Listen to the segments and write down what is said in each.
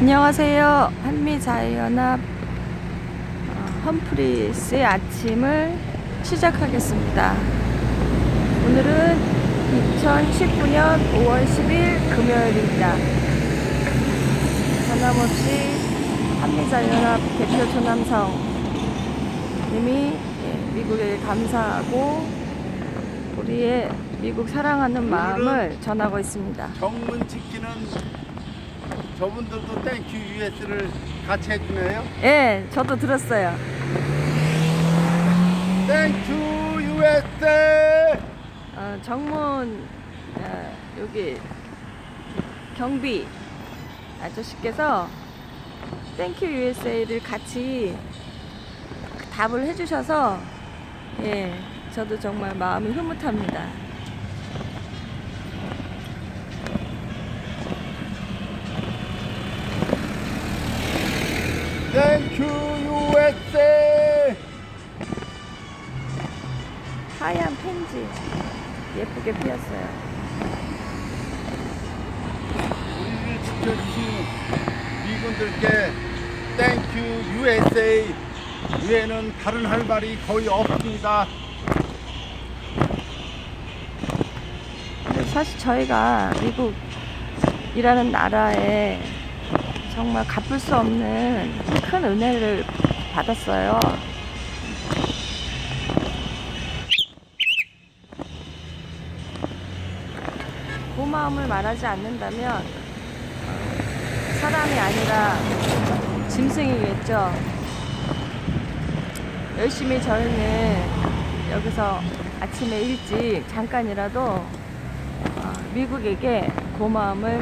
안녕하세요. 한미자유연합 어, 험프리스의 아침을 시작하겠습니다. 오늘은 2019년 5월 10일 금요일입니다. 변함없이 한미자유연합 대표 조남성 님이 예, 미국에 감사하고 우리의 미국 사랑하는 마음을 전하고 있습니다. 정문 지키는 저분들도 땡큐 US를 같이 해주네요. 예, 저도 들었어요. 땡큐 USA. 어, 정문 어, 여기 경비 아저씨께서 땡큐 USA를 같이 답을 해주셔서 예 저도 정말 마음이 흐뭇합니다. 예쁘게 피었어요. 우리를 지켜주신 미군들께 땡큐 USA. 외에는 다른 할 말이 거의 없습니다. 사실 저희가 미국이라는 나라에 정말 갚을 수 없는 큰 은혜를 받았어요. 고마움을 말하지 않는다면 어, 사람이 아니라 짐승이겠죠. 열심히 저희는 여기서 아침에 일찍 잠깐이라도 어, 미국에게 고마움을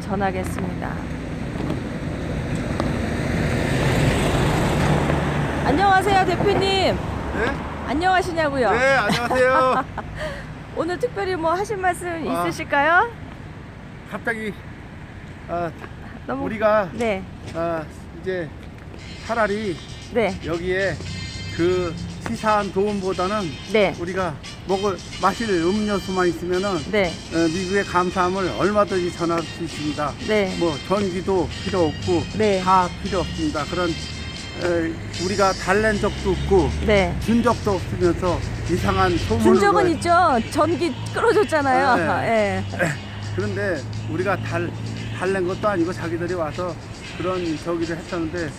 전하겠습니다. 안녕하세요, 대표님. 네? 안녕하시냐고요? 네, 안녕하세요. 오늘 특별히 뭐 하실 말씀 아. 있으실까요? 갑자기 아, 너무 우리가 네, 아, 이제 차라리 네, 여기에 그 시사한 도움보다는 네, 우리가 먹을 마실 음료수만 있으면은 네, 어, 미국의 감사함을 얼마든지 전할 수 있습니다. 네, 뭐 전기도 필요 없고 네. 다 필요 없습니다. 그런 에, 우리가 달랜 적도 없고 네. 준 적도 없으면서 이상한 소문을 준 적은 거- 있죠. 전기 끌어줬잖아요. 네. 예. 그런데 우리가 달 달랜 것도 아니고 자기들이 와서 그런 저기를 했었는데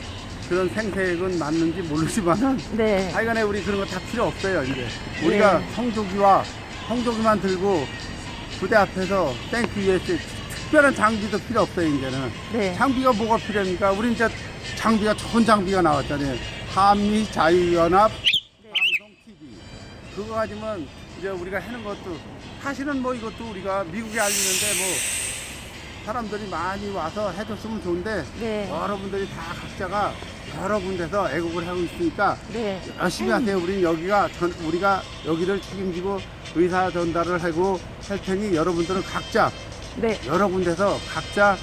그런 생색은 맞는지 모르지만은 네. 하여간에 우리 그런 거 다 필요 없어요 이제 우리가 네. 성조기와 성조기만 들고 부대 앞에서 땡큐 US 특별한 장비도 필요 없어요 이제는 네. 장비가 뭐가 필요합니까 우리 이제 장비가 좋은 장비가 나왔잖아요 한미 자유연합 그거 가지면 이제 우리가 하는 것도 사실은 뭐 이것도 우리가 미국에 알리는데 뭐 사람들이 많이 와서 해줬으면 좋은데 네. 여러분들이 다 각자가 여러 군데서 애국을 하고 있으니까 네. 열심히 하세요. 우리는 여기가 전, 우리가 여기를 책임지고 의사 전달을 하고 할 테니 여러분들은 각자 네. 여러 군데서 각자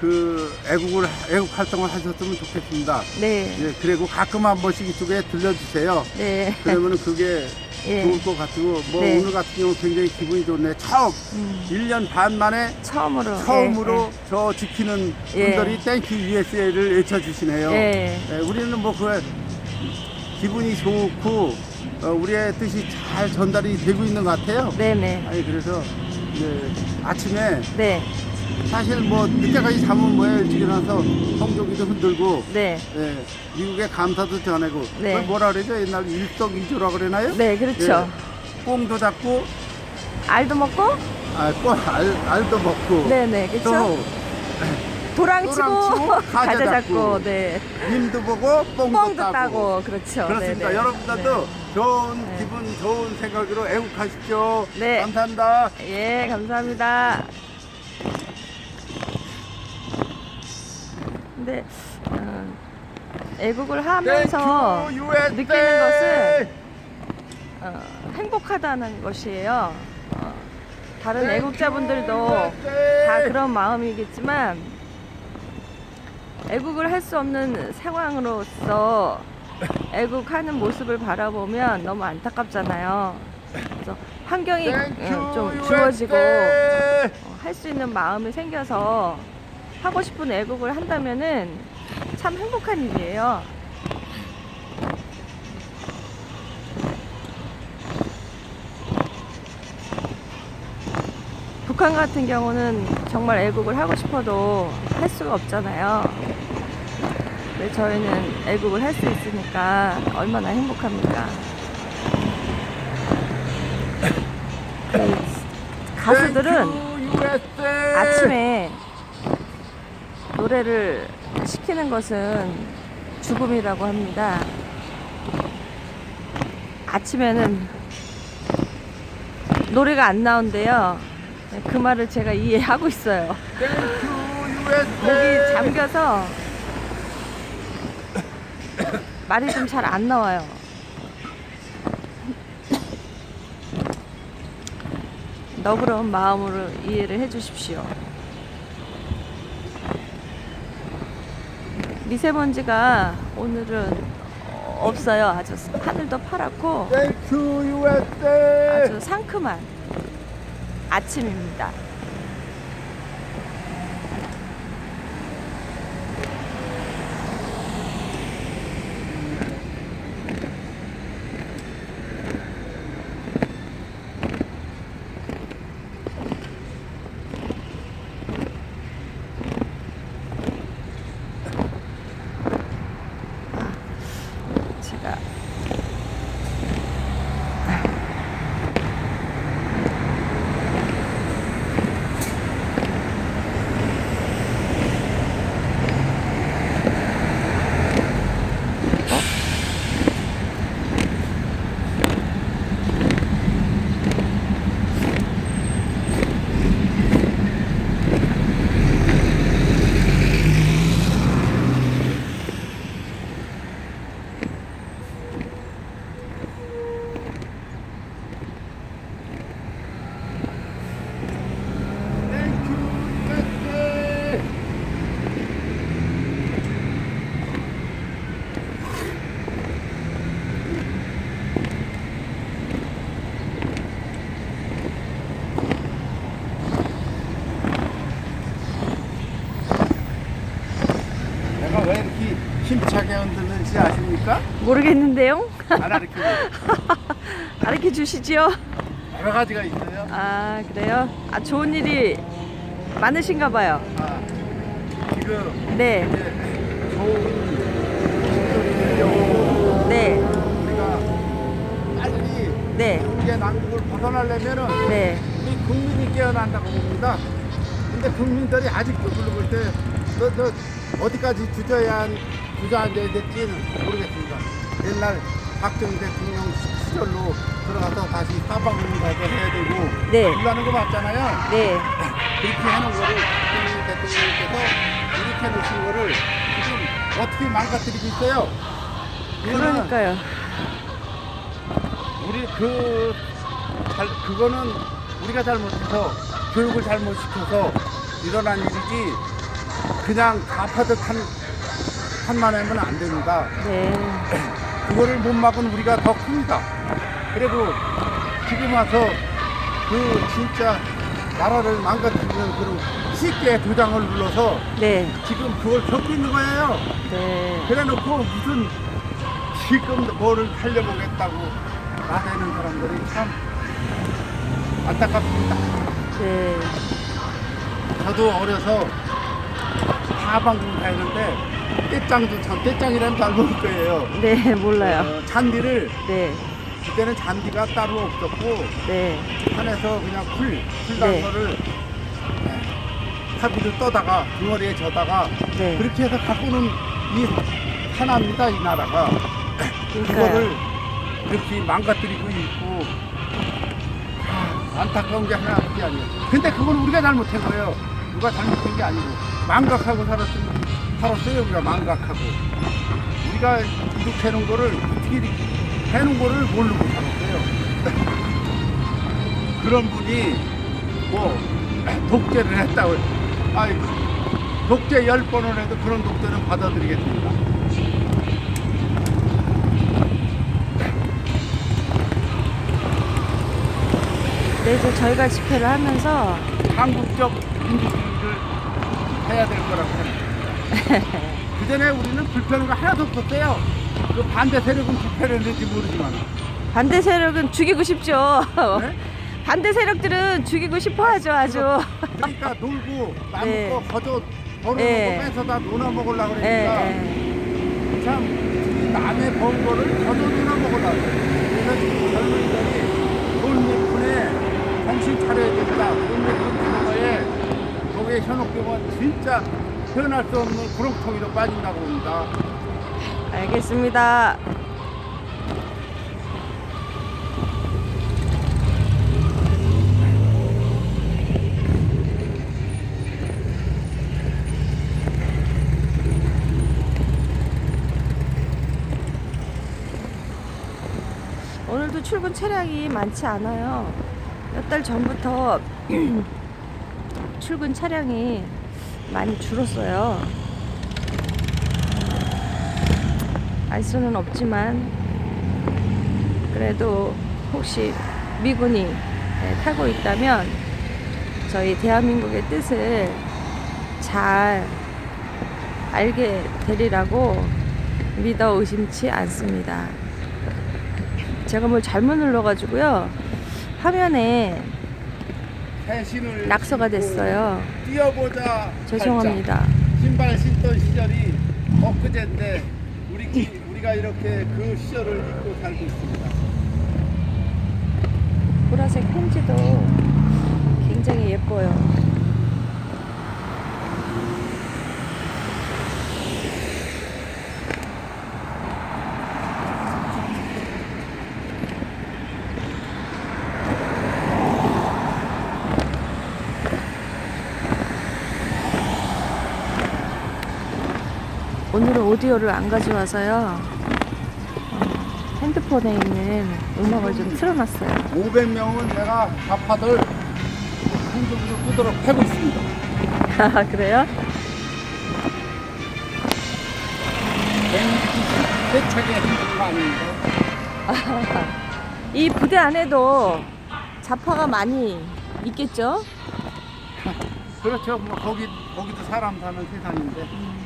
그 애국을 애국 활동을 하셨으면 좋겠습니다. 네. 예, 그리고 가끔 한 번씩 이쪽에 들려주세요. 네. 그러면 은 그게 예. 좋을 것 같고 뭐 네. 오늘 같은 경우 굉장히 기분이 좋네. 처음 음, 1년 반 만에 처음으로. 처음으로 예, 저 지키는 예. 분들이 땡큐 USA를 외쳐주시네요. 예. 네, 우리는 뭐 그 기분이 좋고 어, 우리의 뜻이 잘 전달이 되고 있는 것 같아요. 네. 네. 아니 그래서 이제 아침에 네. 사실 뭐 늦게까지 잠은 뭐야 일찍 일어나서 성조기도 흔들고 네. 예, 미국의 감사도 전하고 네. 그걸 뭐라 그러죠 옛날 일석이조라 그러나요? 네. 그렇죠. 예, 꽁도 잡고 알도 먹고. 아, 꽁, 알, 알도 먹고 네. 네. 그렇죠. 또 도랑 치고 도랑 치고 가자 가자 잡고. 잡고. 네. 님도 보고 뽕도, 뻥도 따고. 따고. 그렇죠. 그렇습니다. 네, 네. 여러분들도 좋은 네. 기분, 좋은 생각으로 애국하십시오. 네. 감사합니다. 네. 예. 감사합니다. 근데 어, 애국을 하면서 Thank you, USA. 느끼는 것은 어, 행복하다는 것이에요. 어, 다른 Thank 애국자분들도 you, USA. 다 그런 마음이겠지만 애국을 할 수 없는 상황으로서 애국하는 모습을 바라보면 너무 안타깝잖아요. 그래서 환경이 예, 좀 주어지고 할수 있는 마음이 생겨서 하고 싶은 애국을 한다면은 참 행복한 일이에요. 북한 같은 경우는 정말 애국을 하고 싶어도 할 수가 없잖아요. 근데 저희는 애국을 할 수 있으니까 얼마나 행복합니까? 그 가수들은 아침에 노래를 시키는 것은 죽음이라고 합니다. 아침에는 노래가 안 나온대요. 그 말을 제가 이해하고 있어요. 목이 잠겨서 말이 좀 잘 안 나와요. 너그러운 마음으로 이해를 해 주십시오. 미세먼지가 오늘은 없어요. 아주 하늘도 파랗고 아주 상큼한 아침입니다. 제가 내가 왜 이렇게 힘차게 흔들는지 아십니까? 모르겠는데요. 안 가르쳐 주시죠. 여러 가지가 있어요 아 그래요? 아 좋은 일이 많으신가 봐요. 아, 지금 네, 이제 좋은 네, 우리가 빨리 네, 경제 난국을 벗어나려면은 네, 우리 국민이 깨어난다고 봅니다. 근데 국민들이 아직도 부르고 때, 너, 너 어디까지 주저야, 주저앉아야 될지는 모르겠습니다. 옛날 박정희 대통령 시- 시절로 들어가서 다시 사방문가도 해야 되고, 네. 일하는 거 맞잖아요. 네, 그렇게 하는 거를 박정희 대통령께서 이렇게 놓으신 거를 지금 어떻게 망가뜨리고 있어요? 그러니까요. 우리 그 잘, 그거는 우리가 잘못해서 교육을 잘못 시켜서 일어난 일이지 그냥 가파듯 한 한만 하면 안 됩니다. 네, 그거를 못 막은 우리가 더 큽니다. 그리고 지금 와서 그 진짜 나라를 망가뜨리는 그런 쉽게 도장을 눌러서 네, 지금 그걸 겪고 있는 거예요. 네, 그래 놓고 무슨 지금 뭐를 살려보겠다고 나대는 사람들이 참 안타깝습니다. 네, 저도 어려서 하방군 다니는데 떼짱도 참 떼짱이라면 잘 모를 거예요. 네, 몰라요. 어, 잔디를 네, 그때는 잔디가 따로 없었고 네, 산에서 그냥 풀, 풀난 네. 거를 네, 사비를 떠다가 덩어리에 져다가 네. 그렇게 해서 갖고는 이 하나입니다 이 나라가 그거를 그러니까요. 이렇게 망가뜨리고 있고 아, 안타까운 게 하나밖에 아니에요. 근데 그건 우리가 잘못한 거예요. 누가 잘못된 게 아니고 망각하고 살았으면 살았어요 우리가 망각하고. 우리가 이렇게 해놓은 거를 어떻게 이렇게 해놓은 거를 모르고 살았어요. 그런 분이 뭐 독재를 했다고 아이 독재 열 번을 해도 그런 독재는 받아들이겠습니다. 네, 그래서 저희가 집회를 하면서 한국적 민주주의를 해야 될 거라고 생각합니다. 그 전에 우리는 불편한 거 하나도 없었어요. 그 반대 세력은 집회를 했는지 모르지만. 반대 세력은 죽이고 싶죠. 네? 반대 세력들은 죽이고 싶어 하죠, 아주. 그러니까 놀고 남은 네. 거 거저 버는 네. 거 뺏어다 놀아 먹으려고 예, 그러니까 예. 참이 남의 번 거를 거저 놀아 먹으려고 그래서 젊은이들이 돈 몇푼에 정신 차려야 된다 돈 몇푼 주는 거에 거기에 현혹되면 진짜 표현할 수 없는 구렁텅이로 빠진다고 봅니다 알겠습니다. 오늘도 출근 차량이 많지 않아요. 몇 달 전부터 출근 차량이 많이 줄었어요. 알 수는 없지만 그래도 혹시 미군이 네, 타고 있다면 저희 대한민국의 뜻을 잘 알게 되리라고 믿어 의심치 않습니다. 제가 뭘 잘못 눌러가지고요 화면에 낙서가 됐어요. 뛰어보자 죄송합니다. 팔자. 신발 신던 시절이 엊그제인데 우리 우리가 이렇게 그 시절을 잊고 살고 있습니다. 보라색 펜지도 굉장히 예뻐요. 오디오를 안 가져와서요. 어, 핸드폰에 있는 음악을 좀 틀어놨어요. 500명은 내가 좌파들 한쪽으로 두드러 패고 있습니다. 아, 그래요? 아닙니다. 이 부대 안에도 자파가 많이 있겠죠? 그렇죠. 뭐 거기 거기도 사람 사는 세상인데.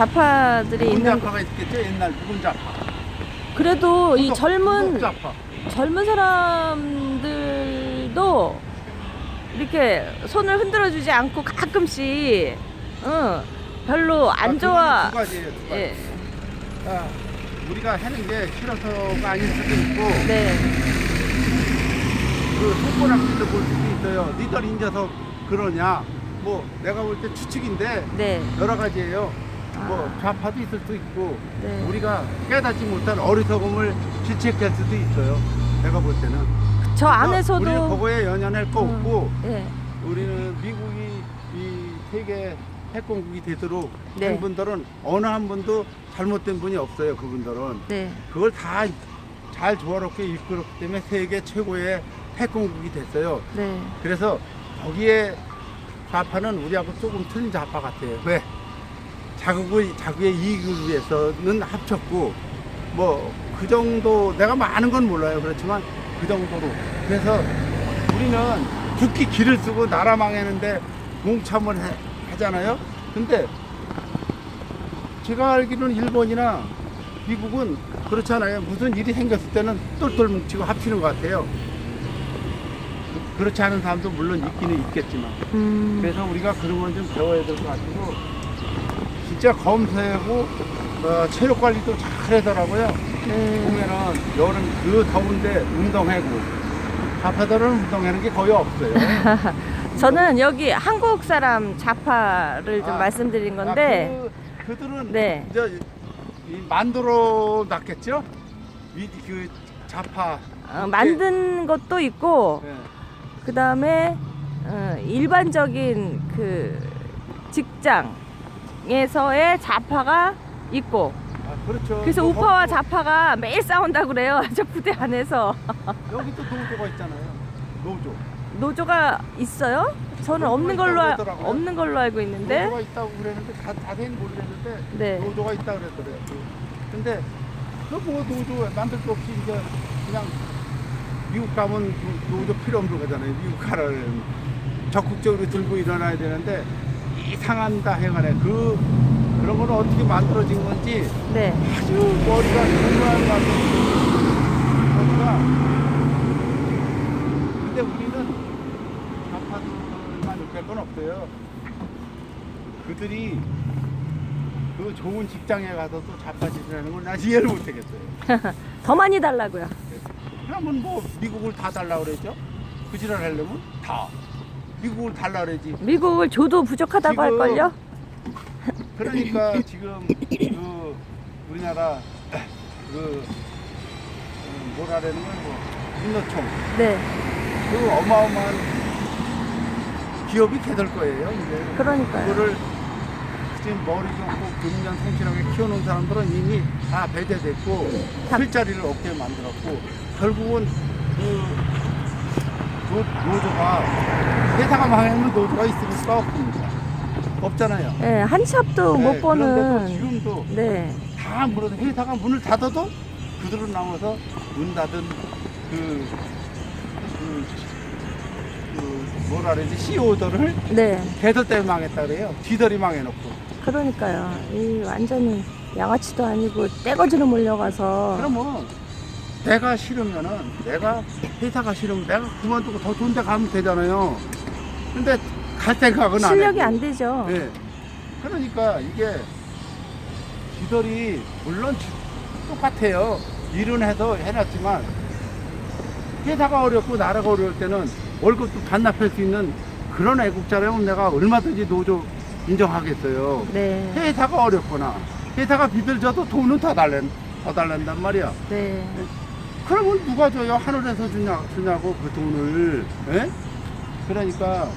자파들이 묵은 있는 좌파가 있겠죠. 옛날 묵은 좌파. 그래도 이 젊은 좌파. 젊은 사람들도 이렇게 손을 흔들어 주지 않고 가끔씩 응, 별로 안 아, 좋아. 그거는 두 가지예요. 두 가지. 예. 아, 우리가 하는 게 싫어서가 아닐 수도 있고 네. 그 속보람들도 볼 수도 있어요. 니들 인자서 그러냐? 뭐 내가 볼 때 추측인데 네. 여러 가지예요. 뭐 아. 좌파도 있을 수도 있고 네. 우리가 깨닫지 못한 어리석음을 질책할 수도 있어요. 내가 볼 때는. 저 안에서도 우리는 그거에 연연할 거 음. 없고 예. 우리는 미국이 이 세계 핵공국이 되도록 네. 한 분들은 어느 한 분도 잘못된 분이 없어요. 그분들은 네. 그걸 다 잘 조화롭게 이끌었기 때문에 세계 최고의 핵공국이 됐어요. 네. 그래서 거기에 좌파는 우리하고 조금 틀린 좌파 같아요. 왜? 자국의 자국의 이익을 위해서는 합쳤고 뭐 그 정도 내가 많은 건 몰라요. 그렇지만 그 정도로 그래서 우리는 국기 길을 쓰고 나라 망했는데 공참을 해- 하잖아요. 근데 제가 알기로는 일본이나 미국은 그렇잖아요. 무슨 일이 생겼을 때는 똘똘 뭉치고 합치는 것 같아요. 그렇지 않은 사람도 물론 있기는 있겠지만 음. 그래서 우리가 그런 건 좀 배워야 될 것 같고 진짜 검사하고 어, 체력 관리도 잘 하더라고요. 네. 보면은 여름 그 더운데 운동하고 좌파들은 운동하는 게 거의 없어요. 저는 여기 한국 사람 자파를 좀 아, 말씀드린 건데 아, 그, 그들은 네. 이제 이 만들어 놨겠죠? 위, 그 좌파 어, 만든 것도 있고 네. 그 다음에 어, 일반적인 그 직장 에서의 자파가 있고 아, 그렇죠. 그래서 뭐 우파와 거- 자파가 매일 싸운다 그래요 저 부대 안에서 여기 또 노조가 있잖아요. 노조. 노조가 있어요? 저는 없는 걸로 알- 있다고 없는 걸로 알고 있는데. 노조가 있다고 그랬는데 다 자세히 모르겠는데 네. 노조가 있다 그랬더래요. 근데 그뭐 노조 만들 거 없이 이제 그냥 미국 가면 노- 노조 필요 없는 거잖아요. 미국 가라는 적극적으로 들고 일어나야 되는데 이상한다 해가네. 그 그런 거는 어떻게 만들어진 건지 네. 아주 머리가 정말 맞아. 근데 우리는 좌파들만 욕할 건 없어요. 그들이 그 좋은 직장에 가서 또 좌파짓이라는 걸 난 이해를 못하겠어요. 더 많이 달라고요. 그러면 뭐 미국을 다 달라 그랬죠? 그 지랄 하려면 다 미국을 달라 그러지. 미국을 줘도 부족하다고 지금- 할걸요? 그러니까 지금 그 우리나라 그 어, 뭐라는 건뭐 인노총 네. 그 어마어마한 기업이 개될 거예요. 이제 그러니까요. 그거를 지금 머리 좋고 금년 성실하게 키워놓은 사람들은 이미 다 배제됐고 다- 술자리를 없게 만들었고 결국은 그, 그 노조가 회사가 망하면 노조가 있을 수가 없습니다. 없잖아요. 네, 한 샵도 네, 못 그런데도 보는. 지금도 네. 다 물어도 회사가 문을 닫아도 그들은 나와서 문 닫은 그, 그, 그 뭐라 그러지 CEO들을 네. 걔들 때문에 망했다 그래요. 뒤들이 망해놓고. 그러니까요. 이 완전히 양아치도 아니고 떼거지로 몰려가서. 그러면 내가 싫으면은 내가 회사가 싫으면 내가 그만두고 더 좋은 데 가면 되잖아요. 근데 갈 생각은 안 해. 실력이 안 되죠. 네. 그러니까 이게 지들이 물론 지- 똑같아요. 일은 해서 해놨지만 회사가 어렵고 나라가 어려울 때는 월급도 반납할 수 있는 그런 애국자라면 내가 얼마든지 노조 인정하겠어요. 네. 회사가 어렵거나 회사가 비들져도 돈은 더 달랜 더 달란단 말이야. 네. 그러면 누가 줘요? 하늘에서 주냐, 주냐고 그 돈을. 에? 그러니까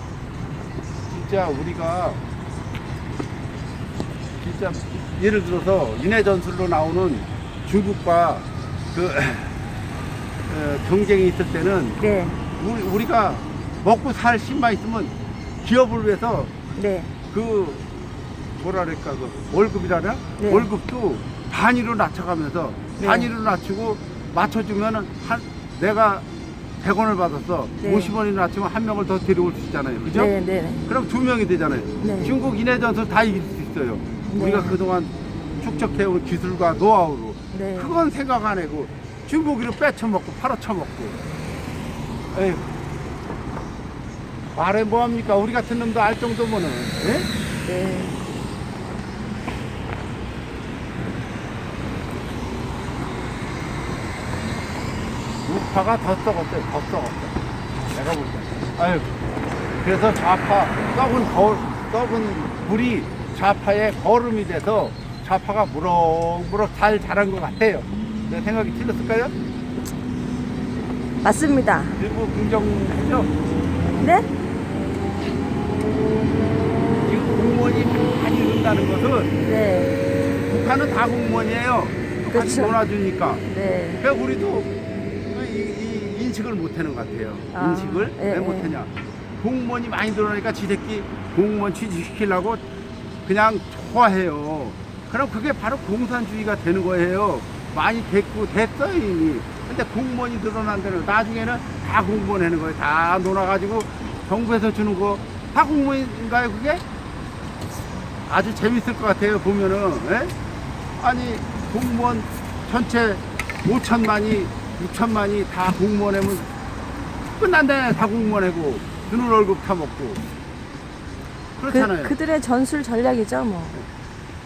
진짜 우리가 진짜 예를 들어서 인해 전술로 나오는 중국과 그 어, 경쟁이 있을 때는 네. 우리, 우리 가 먹고 살 힘만 있으면 기업을 위해서 네. 그 뭐라 그럴까 그 월급이라나 네. 월급도 반으로 낮춰가면서 네. 반으로 낮추고 맞춰주면은 한 내가 100원을 받았어 네. 50원이 낮추면 한 명을 더 데려올 수 있잖아요 그죠? 네. 네. 그럼 두 명이 되잖아요 네. 중국 인해전술 다 이길 수 있어요 네. 우리가 그동안 축적해온 기술과 노하우로 네. 그건 생각 안 하고 중국이로 빼쳐먹고 팔아쳐먹고 에휴 말해 뭐합니까 우리 같은 놈도 알 정도면은 예? 네. 우파가 더 썩었어요. 더 썩었어. 내가 볼 때. 아유. 그래서 좌파, 썩은 거울, 썩은 물이 좌파의 거름이 돼서 좌파가 무럭무럭 잘 자란 것 같아요. 내 생각이 틀렸을까요? 맞습니다. 일부 긍정이죠? 네? 지금 공무원이 많이 는다는 것은 네. 북한은 다 공무원이에요. 똑같이 그렇죠. 놀아주니까. 네. 그러니까 우리도 인식을 못하는 것 같아요. 아, 인식을 예, 왜 예. 못하냐? 공무원이 많이 들어오니까 지 새끼 공무원 취직시키려고 그냥 좋아해요. 그럼 그게 바로 공산주의가 되는 거예요. 많이 됐고 됐어요 이미. 근데 공무원이 늘어난 데는 나중에는 다 공무원 하는 거예요. 다 놀아가지고 정부에서 주는 거 다 공무원인가요 그게? 아주 재밌을 것 같아요 보면은 예? 아니 공무원 전체 5천만이 6천만이 다 공무원 하면 끝난다네 다 공무원 하고 주는 월급 타먹고 그렇잖아요 그, 그들의 전술 전략이죠, 뭐.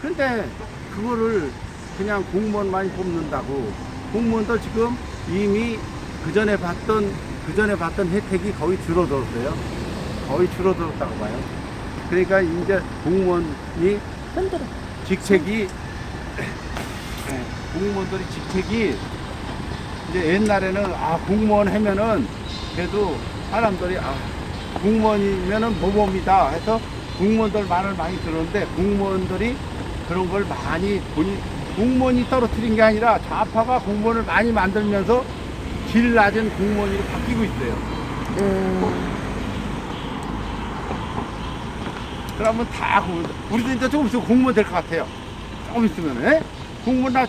근데 그거를 그냥 공무원 많이 뽑는다고 공무원들 지금 이미 그 전에 받던 그 전에 받던 혜택이 거의 줄어들었어요. 거의 줄어들었다고 봐요. 그러니까 이제 공무원이 흔들어. 직책이 네, 공무원들이 직책이 이제 옛날에는 아 공무원 하면은 그래도 사람들이 아 공무원이면은 모범이다 해서 공무원들 말을 많이 들었는데 공무원들이 그런 걸 많이 본인 공무원이 떨어뜨린 게 아니라 좌파가 공무원을 많이 만들면서 질 낮은 공무원이 바뀌고 있어요. 음. 그러면 다 공무원. 우리도 이제 조금 있으면 공무원 될 것 같아요. 조금 있으면 에? 예? 공무원 나